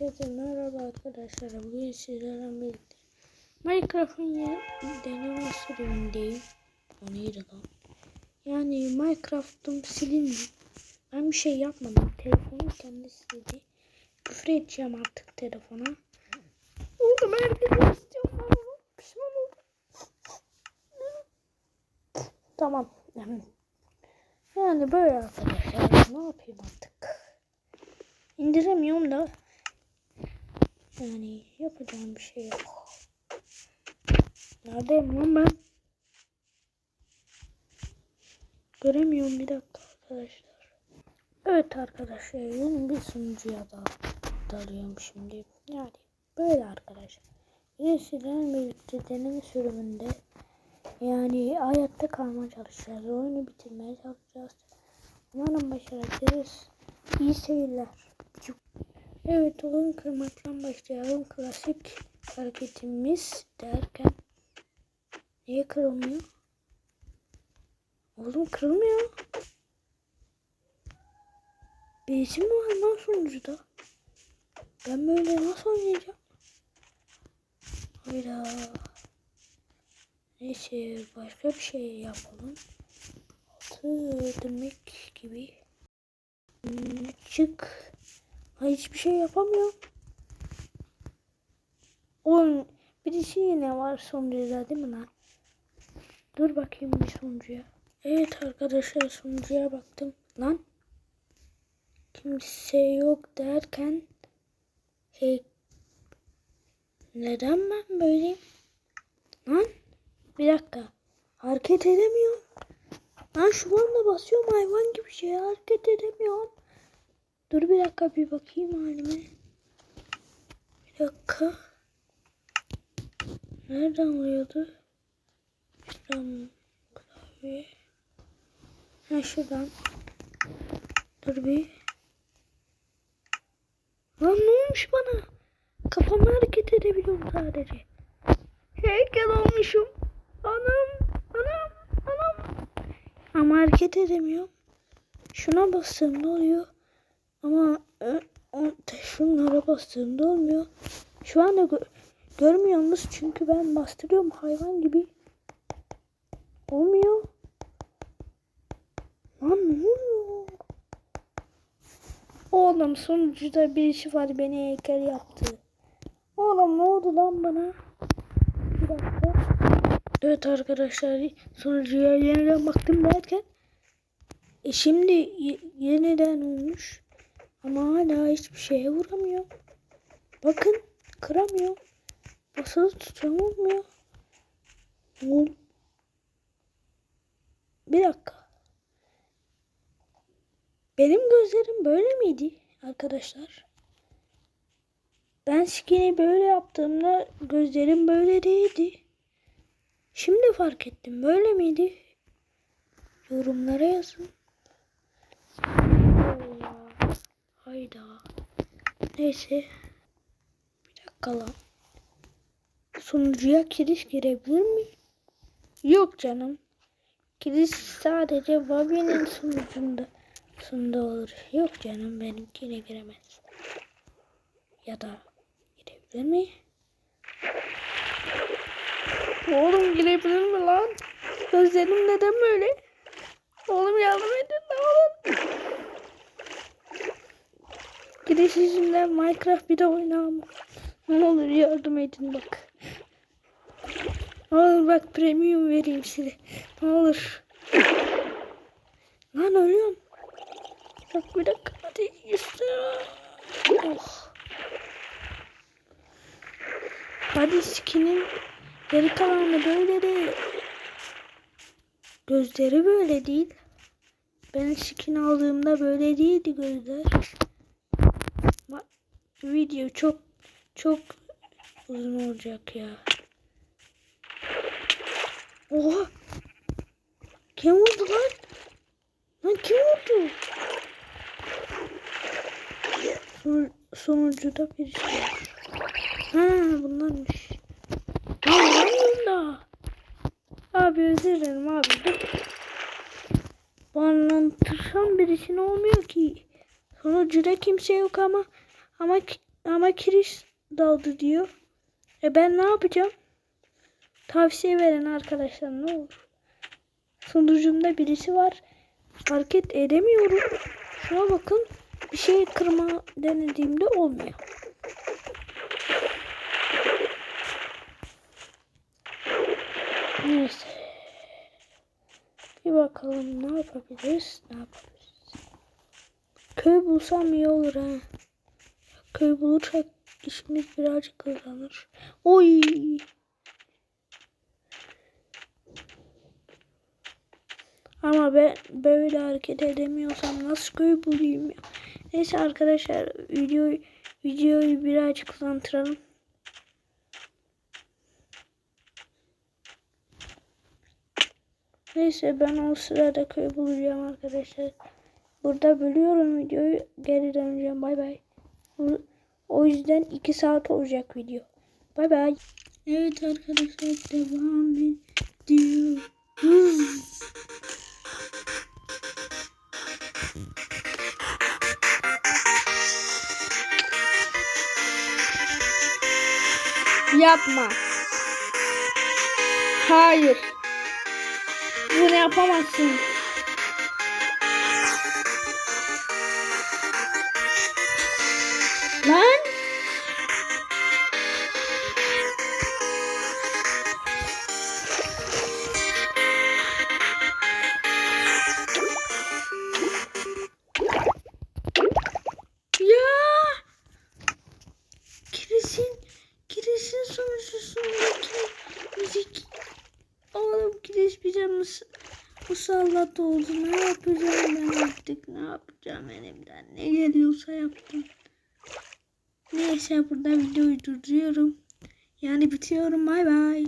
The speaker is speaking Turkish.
Herkese merhaba arkadaşlar. Bugün sizlerle birlikte Minecraft'ın deneme sürümündeyim. O neydi lan? Yani Minecraft'ım silindi. Ben bir şey yapmadım. Telefonum kendi sildi. Küfür edeceğim artık telefona. Oğlum ben onu. Pişman. Tamam. Yani böyle arkadaşlar. Ne yapayım artık? İndiremiyorum da. Yani yapacağım bir şey yok. Neredeyim lan ben? Göremiyorum bir dakika arkadaşlar. Evet arkadaşlar yeni bir sunucuya da dalıyorum şimdi. Yani böyle arkadaşlar. Yine sizlerle birlikte deneme sürümünde yani hayatta kalmaya çalışacağız. Oyunu bitirmeye çalışacağız. Umarım başaracağız. İyi seyirler. Evet oyun kırmaktan başlayalım. Klasik hareketimiz derken niye kırılmıyor? Oğlum kırılmıyor. Bir isim mi var lan sunucuda? Ben böyle nasıl oynayacağım? Hayda. Neyse başka bir şey yapalım. Altı demek gibi. Hmm, Çık. Ha, hiçbir şey yapamıyorum. Oğlum birisi yine var sonucuda değil mi lan? Dur bakayım bir sonucuya. Evet arkadaşlar sonucuya baktım. Lan. Kimse yok derken. Hey. Neden ben böyleyim? Lan. Bir dakika. Hareket edemiyorum. Lan şu anda basıyorum hayvan gibi şey hareket edemiyorum. Dur bir dakika bir bakayım halime. Bir dakika. Nereden oluyordu? Şuradan klavye. Ha şuradan. Dur bir. Lan ne olmuş bana? Kafamı hareket edebiliyorum sadece. Heykel olmuşum. Anam, anam, anam. Ama hareket edemiyorum. Şuna bastım ne oluyor? Ama e, o, şunlara bastığımda olmuyor. Şu anda gö görmüyorsunuz çünkü ben bastırıyorum hayvan gibi. Olmuyor. Lan ne oluyor? Oğlum sonucuda bir işi var beni heykel yaptı. Oğlum ne oldu lan bana? Bir dakika. Evet arkadaşlar sonucuya yeniden baktım derken e şimdi yeniden olmuş. Ama hala hiçbir şeye vuramıyor. Bakın kıramıyor. Basılı tutuyorum olmuyor. Oğlum. Bir dakika. Benim gözlerim böyle miydi arkadaşlar? Ben skin'i böyle yaptığımda gözlerim böyle değildi. Şimdi fark ettim. Böyle miydi? Yorumlara yazın. Hayda. Neyse. Bir dakika lan. Sunucuya kiriş girebilir mi? Yok canım. Kiriş sadece Bobby'nin sunucunda sunucunda olur. Yok canım benimkine giremez. Ya da girebilir mi? Oğlum girebilir mi lan? Gözlerim neden böyle? Oğlum yardım edin ne olur. Giriş yüzünden Minecraft bir de oynamam. Ne olur yardım edin bak. Ne olur bak premium vereyim size. Ne olur. Lan ölüyorum. Bak bir dakika hadi üstüne. Oh. Hadi skinin geri kalanı böyle değil. Gözleri böyle değil. Ben skin aldığımda böyle değildi gözler. Video çok çok uzun olacak ya. Oha! Kim vurdu lan? Lan kim vurdu? Son, sonuncuda bir şey. Ha bunlarmış. Lan ne da? Abi özür dilerim abi. Dur. Bana tırsam birisine olmuyor ki. Sonucuda kimse yok ama ama ama kiriş daldı diyor. E ben ne yapacağım? Tavsiye veren arkadaşlar ne olur. Sunucumda birisi var. Hareket edemiyorum. Şuna bakın. Bir şey kırma denediğimde olmuyor. Neyse. Bir bakalım ne yapabiliriz? Ne yapabiliriz? Köy bulsam iyi olur ha. Köy bulursak işimiz birazcık hızlanır. Oy! Ama ben böyle hareket edemiyorsam nasıl köy bulayım ya? Neyse arkadaşlar videoyu videoyu birazcık hızlandıralım. Neyse ben o sırada köy bulacağım arkadaşlar. Burada bölüyorum videoyu. Geri döneceğim. Bay bay. O yüzden 2 saat olacak video. Bay bay. Evet arkadaşlar devam ediyoruz. Yapma. Hayır. Bunu yapamazsın. Mıs musallat oldu. Ne yapacağım ben artık? Ne yapacağım elimden? Ne geliyorsa yaptım. Neyse burada videoyu durduruyorum. Yani bitiyorum. Bay bay.